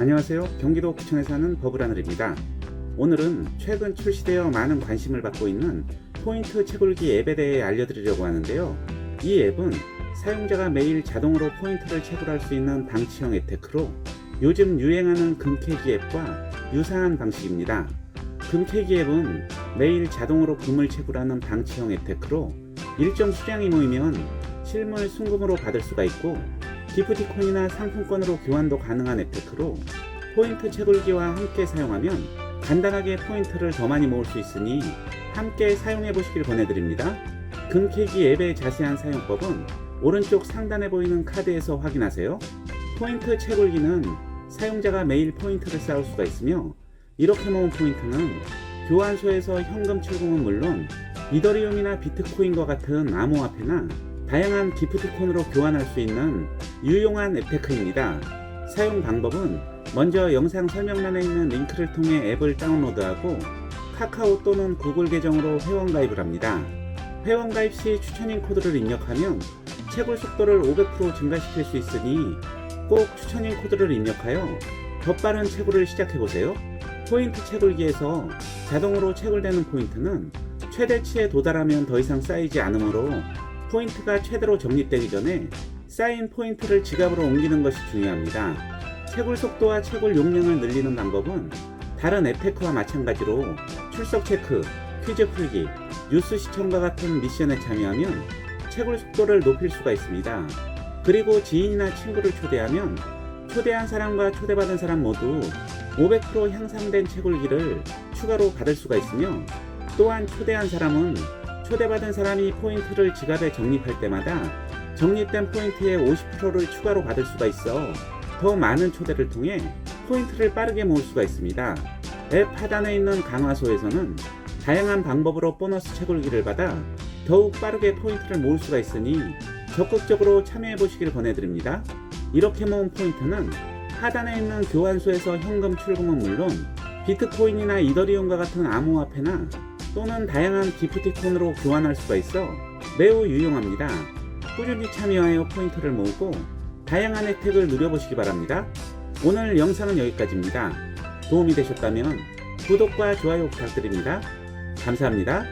안녕하세요. 경기도 부천에 사는 버블하늘입니다. 오늘은 최근 출시되어 많은 관심을 받고 있는 포인트 채굴기 앱에 대해 알려드리려고 하는데요. 이 앱은 사용자가 매일 자동으로 포인트를 채굴할 수 있는 방치형 혜택으로 요즘 유행하는 금캐기 앱과 유사한 방식입니다. 금캐기 앱은 매일 자동으로 금을 채굴하는 방치형 혜택으로 일정 수량이 모이면 실물 순금으로 받을 수가 있고 기프티콘이나 상품권으로 교환도 가능한 혜택으로 포인트 채굴기와 함께 사용하면 간단하게 포인트를 더 많이 모을 수 있으니 함께 사용해 보시길 권해드립니다. 금캐기 앱의 자세한 사용법은 오른쪽 상단에 보이는 카드에서 확인하세요. 포인트 채굴기는 사용자가 매일 포인트를 쌓을 수가 있으며 이렇게 모은 포인트는 교환소에서 현금 출금은 물론 이더리움이나 비트코인과 같은 암호화폐나 다양한 기프트콘으로 교환할 수 있는 유용한 앱테크입니다. 사용 방법은 먼저 영상 설명란에 있는 링크를 통해 앱을 다운로드하고 카카오 또는 구글 계정으로 회원 가입을 합니다. 회원 가입 시 추천인 코드를 입력하면 채굴 속도를 500% 증가시킬 수 있으니 꼭 추천인 코드를 입력하여 더 빠른 채굴을 시작해보세요. 포인트 채굴기에서 자동으로 채굴되는 포인트는 최대치에 도달하면 더 이상 쌓이지 않으므로 포인트가 최대로 적립되기 전에 쌓인 포인트를 지갑으로 옮기는 것이 중요합니다. 채굴 속도와 채굴 용량을 늘리는 방법은 다른 앱테크와 마찬가지로 출석 체크, 퀴즈 풀기, 뉴스 시청과 같은 미션에 참여하면 채굴 속도를 높일 수가 있습니다. 그리고 지인이나 친구를 초대하면 초대한 사람과 초대받은 사람 모두 500% 향상된 채굴기를 추가로 받을 수가 있으며 또한 초대한 사람은 초대받은 사람이 포인트를 지갑에 적립할 때마다 적립된 포인트의 50%를 추가로 받을 수가 있어 더 많은 초대를 통해 포인트를 빠르게 모을 수가 있습니다. 앱 하단에 있는 강화소에서는 다양한 방법으로 보너스 채굴기를 받아 더욱 빠르게 포인트를 모을 수가 있으니 적극적으로 참여해 보시길 권해드립니다. 이렇게 모은 포인트는 하단에 있는 교환소에서 현금 출금은 물론 비트코인이나 이더리움과 같은 암호화폐나 또는 다양한 기프티콘으로 교환할 수가 있어 매우 유용합니다. 꾸준히 참여하여 포인트를 모으고 다양한 혜택을 누려보시기 바랍니다. 오늘 영상은 여기까지입니다. 도움이 되셨다면 구독과 좋아요 부탁드립니다. 감사합니다.